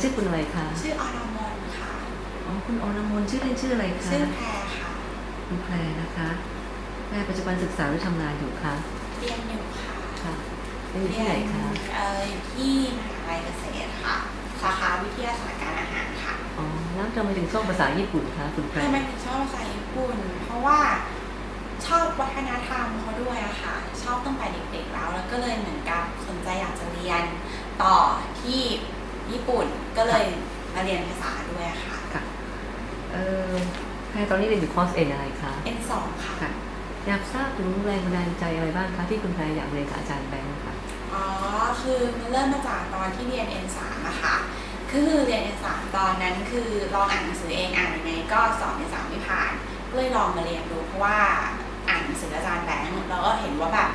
ชื่อคุณอะไรคะชื่ออรมนค่ะอ๋อคุณอรมนชื่อเล่นชื่ออะไรคะชื่อแพรค่ะคุณแพรนะคะแพรปัจจุบันศึกษาหรือทำงานอยู่คะเรียนอยู่ค่ะค่ะเรียนอยู่ที่ไหนคะเอ่ออยู่ที่มหาลัยเกษตรค่ะสาขาวิทยาศาสตร์การอาหารค่ะอ๋อแล้วทำไมถึงชอบภาษาญี่ปุ่นคะคุณแพรทำไมถึงชอบภาษาญี่ปุ่น เพราะว่าชอบวัฒนธรรมเขาด้วยอะค่ะ ชอบตั้งแต่เด็กๆแล้ว แล้วก็เลยเหมือนกับสนใจอยากจะเรียนต่อที่ ญี่ปุ่นก็เลยมาเรียนภาษาด้วยอะค่ะค่ะเออแพรตอนนี้เรียนอยู่คอร์สเอ็นอะไรคะ N2 ค่ะค่ะ อยากทราบถึงแรงบันดาลใจอะไรบ้างคะที่คุณแพรอยากเรียนกับอาจารย์แบงค์ค่ะ อ๋อ คือมันเริ่มมาจากตอนที่เรียน N3 อะค่ะคือเรียน N3 ตอนนั้นคือลองอ่านหนังสือเองอ่านยังไงก็สอบ N3 ไม่ผ่านก็เลยลองมาเรียนดูเพราะว่าอ่านหนังสืออาจารย์แบงค์แล้วก็เห็นว่าแบบ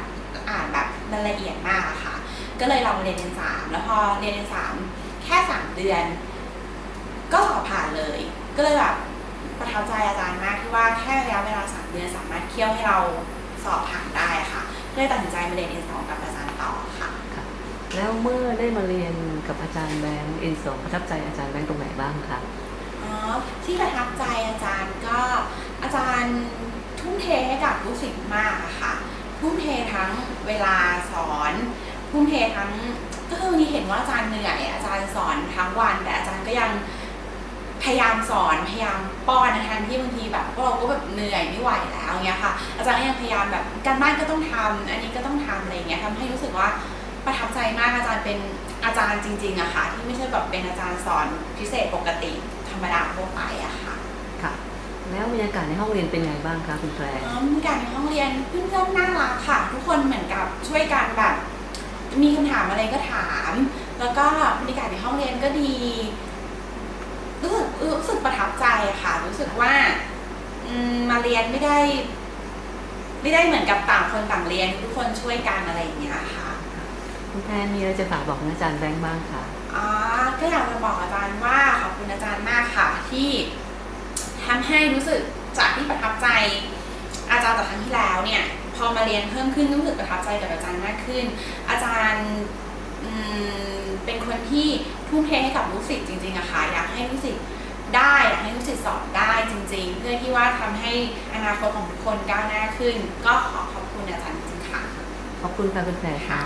อ่านแบบมันละเอียดมากอะค่ะ ก็เลยลองมาเรียน N3 แล้วพอเรียน N3 แค่3เดือน ก็สอบผ่านเลย ก็เลยแบบประทับใจอาจารย์มากที่ว่าแค่ระยะเวลา3เดือนสามารถเคี่ยวให้เราสอบผ่านได้อะค่ะก็เลยตัดสินใจมาเรียน N2 กับอาจารย์ต่อค่ะ แล้วเมื่อได้มาเรียนกับอาจารย์แบงค์เอ็นสองประทับใจอาจารย์แบงค์ตรงไหนบ้างคะอ๋อที่ประทับใจอาจารย์ก็อาจารย์ทุ่มเทให้กับลูกศิษย์มากอะค่ะทุ่มเททั้งเวลาสอนทุ่มเททั้ง ก็คือมีเห็นว่าอาจารย์เหนื่อยอาจารย์สอนทั้งวัน แต่อาจารย์ก็ยังพยายามสอนพยายามป้อนนะทันที่บางทีแบบพวกเราก็แบบเหนื่อยไม่ไหวแล้วเงี้ยค่ะ อาจารย์ก็ยังพยายามแบบการบ้านก็ต้องทำอันนี้ก็ต้องทำอะไรเงี้ยทำให้รู้สึกว่าประทับใจมากอาจารย์เป็นอาจารย์จริงๆอะค่ะ ที่ไม่ใช่แบบเป็นอาจารย์สอนพิเศษปกติธรรมดาทั่วไปอะค่ะค่ะ แล้วบรรยากาศในห้องเรียนเป็นไงบ้างคะคุณแพรอ๋อบรรยากาศในห้องเรียนเพื่อนๆน่ารักค่ะ ทุกคนเหมือนกับช่วยกันแบบ มีคำถามอะไรก็ถาม แล้วก็บรรยากาศในห้องเรียนก็ดีรู้สึกรู้สึกประทับใจอะค่ะ รู้สึกว่าอืมมาเรียนไม่ได้ ไม่ได้เหมือนกับต่างคนต่างเรียน ทุกคนช่วยกันอะไรอย่างเงี้ยค่ะคุณแพรมีอะไรจะฝากบอกอาจารย์แบงค์บ้างคะอ๋อก็อยากจะบอกอาจารย์ว่าขอบคุณอาจารย์มากค่ะ ที่ทำให้รู้สึกจากที่ประทับใจ อาจารย์จากครั้งที่แล้วเนี่ย พอมาเรียนเพิ่มขึ้นรู้สึกประทับใจกับอาจารย์มากขึ้น อาจารย์เป็นคนที่ทุ่มเทให้กับลูกศิษย์จริงๆอะค่ะอยากให้ลูกศิษย์ได้อยากให้ลูกศิษย์สอบได้จริง ๆ เพื่อที่ว่าทำให้อนาคตของทุกคนก้าวหน้าขึ้น ก็ขอขอบคุณอาจารย์จริงๆค่ะ ขอบคุณค่ะคุณแพร่ค่ะ